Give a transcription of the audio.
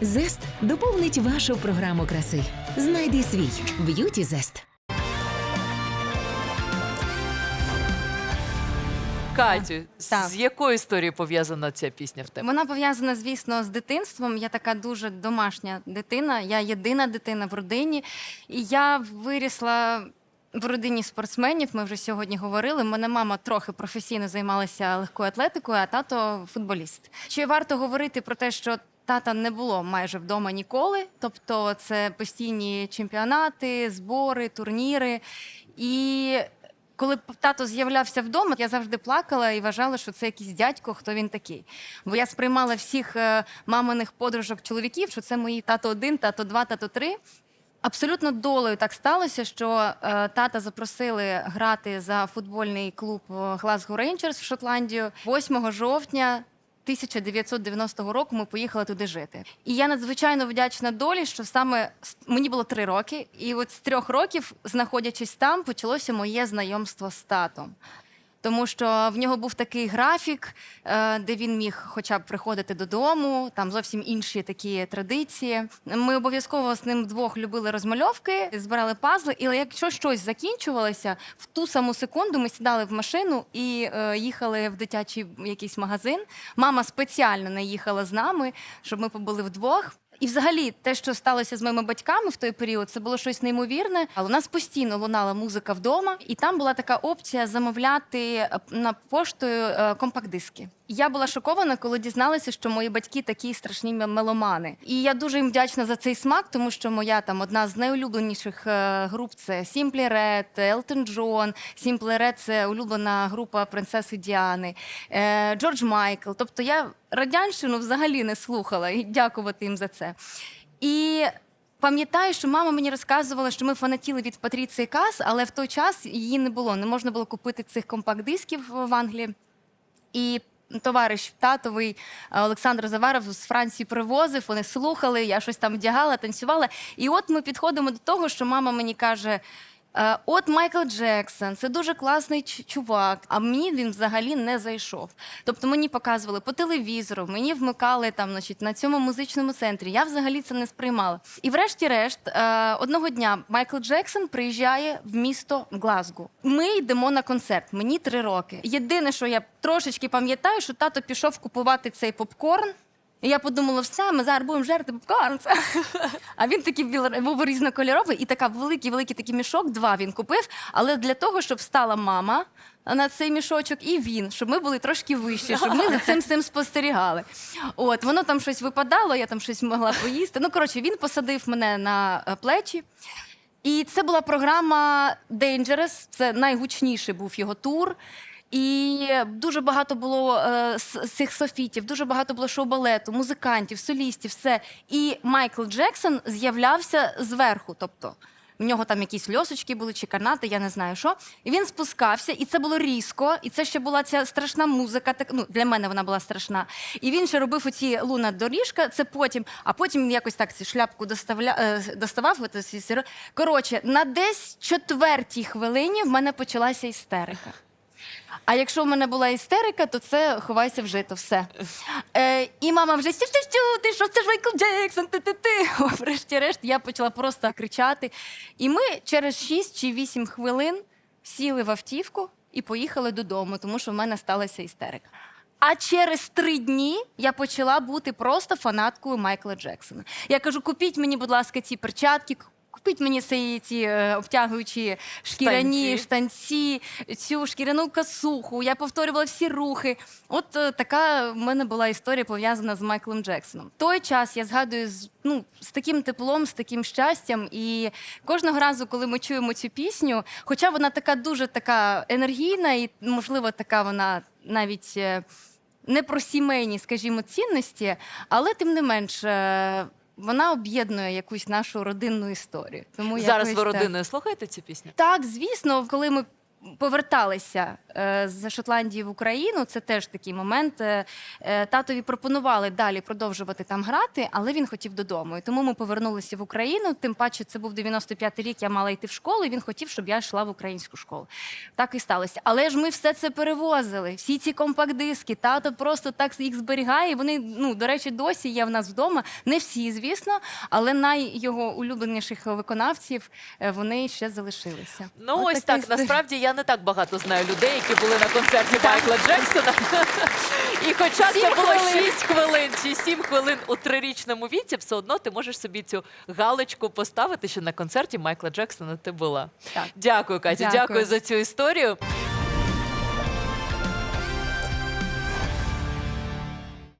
Зест доповнить вашу програму краси. Знайди свій б'юті зест. Катю, Так. з якою історією пов'язана ця пісня в тебе? Вона пов'язана, звісно, з дитинством. Я така дуже домашня дитина. Я єдина дитина в родині. І я вирісла в родині спортсменів. Ми вже сьогодні говорили. Мене мама трохи професійно займалася легкою атлетикою, а тато футболіст. Чи варто говорити про те, що тата не було майже вдома ніколи? Тобто, це постійні чемпіонати, збори, турніри. І коли тато з'являвся вдома, я завжди плакала і вважала, що це якийсь дядько, хто він такий. Бо я сприймала всіх е, маминих подружок чоловіків, що це мої тато один, тато два, тато три. Абсолютно долею так сталося, що е, тата запросили грати за футбольний клуб е, Glasgow Rangers в Шотландію 8 жовтня. 1990 року ми поїхали туди жити. І я надзвичайно вдячна долі, що саме мені було три роки, і от з трьох років, знаходячись там, почалося моє знайомство з татом. Тому що в нього був такий графік, е, де він міг хоча б приходити додому, там зовсім інші такі традиції. Ми обов'язково з ним вдвох любили розмальовки, збирали пазли. І якщо щось закінчувалося, в ту саму секунду ми сідали в машину і е, їхали в дитячий якийсь магазин. Мама спеціально не їхала з нами, щоб ми побули вдвох. І взагалі, те, що сталося з моїми батьками в той період, це було щось неймовірне. Але у нас постійно лунала музика вдома, і там була така опція замовляти е, на поштою е, компакт-диски. Я була шокована, коли дізналася, що мої батьки такі страшні меломани. І я дуже їм вдячна за цей смак, тому що моя там одна з найулюбленіших е, груп це Simply Red, Elton John. Simply Red – це улюблена група принцеси Діани, е, Джордж Майкл. Тобто я радянщину взагалі не слухала і дякувати їм за це. І пам'ятаю, що мама мені розказувала, що ми фанатіли від Патріції Кас, але в той час її не було. Не можна було купити цих компакт-дисків в Англії. І товариш татовий е, Олександр Заваров з Франції привозив, вони слухали, я щось там вдягала, танцювала. І от ми підходимо до того, що мама мені каже. «Е, От Майкл Джексон, це дуже класний чувак. А мені він взагалі не зайшов. Тобто мені показували по телевізору, мені вмикали там, значить, на цьому музичному центрі. Я взагалі це не сприймала. І врешті-решт, е, одного дня Майкл Джексон приїжджає в місто Глазго. Ми йдемо на концерт. Мені три роки. Єдине, що я трошечки пам'ятаю, що тато пішов купувати цей попкорн. І я подумала, все, ми зараз будемо жерти попкорн. А він такий був різнокольоровий, і така великий, великий такий мішок, два він купив. Але для того, щоб стала мама на цей мішочок, і він, щоб ми були трошки вищі, щоб ми за цим всім спостерігали. От воно там щось випадало, я там щось могла поїсти. Ну коротше, він посадив мене на е, плечі. І це була програма Dangerous, це найгучніший був його тур. І дуже багато було е, цих софітів, дуже багато було шоу-балету, музикантів, солістів, все. І Майкл Джексон з'являвся зверху. Тобто в нього там якісь льосочки були чи канати, я не знаю що. І він спускався, і це було різко, і це ще була ця страшна музика. Так ну для мене вона була страшна. І він ще робив оці луна доріжка. Це потім, а потім він якось так цю шляпку доставля, е, доставав. Коротше, на десь четвертій хвилині в мене почалася істерика. А якщо в мене була істерика, то це ховайся в жито, все. Е, і мама вже сю сю сю ти що це ж Майкл Джексон, ти ти ти Врешті-решт я почала просто кричати. І ми через 6 чи 8 хвилин сіли в автівку і поїхали додому, тому що в мене сталася істерика. А через три дні я почала бути просто фанаткою Майкла Джексона. Я кажу: купіть мені, будь ласка, ці перчатки. Купіть мені ці, ці е, обтягуючі шкіряні Штанці. штанці, цю шкіряну косуху. Я повторювала всі рухи. От е, така в мене була історія пов'язана з Майклом Джексоном. Той час я згадую з ну з таким теплом, з таким щастям. І кожного разу, коли ми чуємо цю пісню, хоча вона така дуже така енергійна, і можливо, така вона навіть. е, Не про сімейні, скажімо, цінності, але тим не менш вона об'єднує якусь нашу родинну історію. Тому Зараз якось ви так. родиною слухаєте цю пісню? Так, звісно, коли ми поверталися з Шотландії в Україну. Це теж такий момент. Е, е, татові пропонували далі продовжувати там грати, але він хотів додому. І тому ми повернулися в Україну. Тим паче, це був 95-й рік. Я мала йти в школу. і Він хотів, щоб я йшла в українську школу. Так і сталося. Але ж ми все це перевозили. Всі ці компакт-диски. Тато просто так їх зберігає. Вони, ну до речі, досі є в нас вдома. Не всі, звісно, але най його улюбленіших виконавців е, вони ще залишилися. Ну, От ось так. історія. Насправді я не так багато знаю людей, які були на концерті Майкла Джексона. І хоча це було хвилин. 6 хвилин чи 7 хвилин у трирічному віці, все одно ти можеш собі цю галочку поставити, що на концерті Майкла Джексона ти була. Так. Дякую, Катя. Дякую. Дякую за цю історію.